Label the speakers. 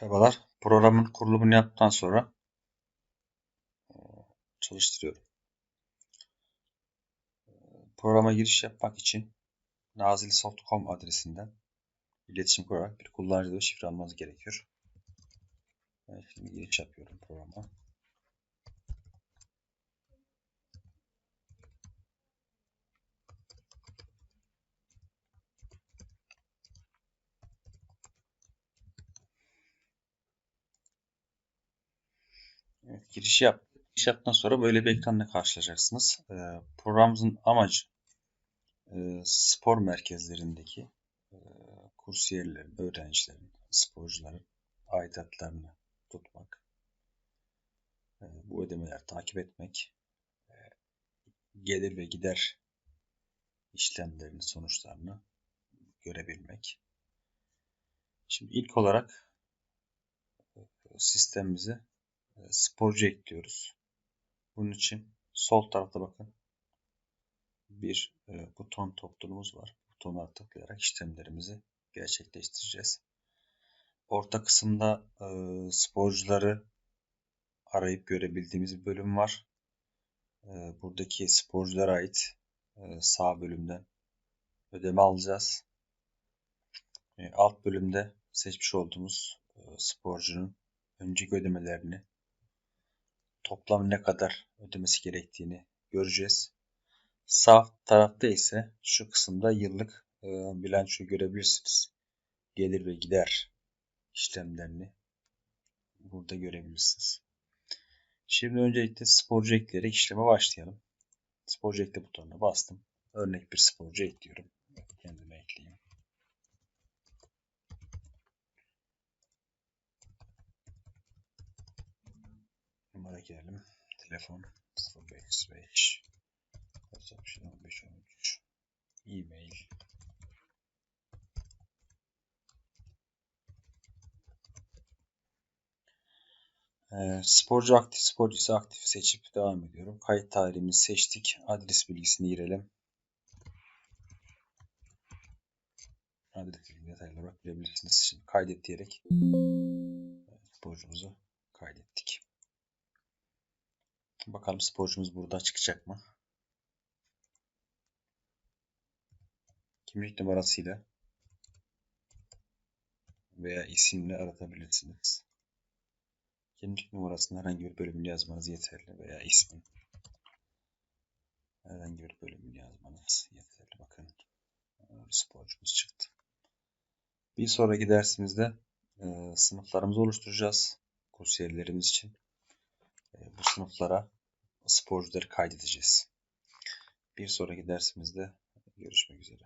Speaker 1: Merhabalar. Programın kurulumunu yaptıktan sonra e, çalıştırıyorum. Programa giriş yapmak için nazilsoft.com adresinden iletişim kurarak bir kullanıcı ve şifre almanız gerekiyor. Ben şimdi giriş yapıyorum programa. Evet, giriş yap. Giriş yaptıktan sonra böyle bir ekranla karşılaşacaksınız. Ee, programımızın amacı e, spor merkezlerindeki e, kursiyerlerin, öğrencilerin, sporcuların aidatlarını tutmak, e, bu ödemeleri takip etmek, e, gelir ve gider işlemlerinin sonuçlarını görebilmek. Şimdi ilk olarak e, sistemimize e, sporcu ekliyoruz. Bunun için sol tarafta bakın bir e, buton topluluğumuz var. Butona tıklayarak işlemlerimizi gerçekleştireceğiz. Orta kısımda e, sporcuları arayıp görebildiğimiz bir bölüm var. buradaki sporculara ait sağ bölümden ödeme alacağız. alt bölümde seçmiş olduğumuz sporcunun önceki ödemelerini toplam ne kadar ödemesi gerektiğini göreceğiz. Sağ tarafta ise şu kısımda yıllık e, bilançoyu görebilirsiniz. Gelir ve gider işlemlerini burada görebilirsiniz. Şimdi öncelikle sporcu ekleyerek işleme başlayalım. Sporcu ekle butonuna bastım. Örnek bir sporcu ekliyorum. Kendime ekleyeyim. Numara gelelim. Telefon 055 WhatsApp 1513 E-mail ee, sporcu aktif, sporcu ise aktif seçip devam ediyorum. Kayıt tarihimizi seçtik. Adres bilgisini girelim. Adres bilgisini detaylı olarak bilebilirsiniz. Şimdi kaydet diyerek sporcumuzu kaydettik. Bakalım sporcumuz burada çıkacak mı? Kimlik numarasıyla veya isimle aratabilirsiniz. Kimlik numarasının herhangi bir bölümünü yazmanız yeterli veya ismin herhangi bir bölümünü yazmanız yeterli. Bakın sporcumuz çıktı. Bir sonraki dersimizde e, sınıflarımızı oluşturacağız kursiyerlerimiz için. E, bu sınıflara sporcuları kaydedeceğiz. Bir sonraki dersimizde görüşmek üzere.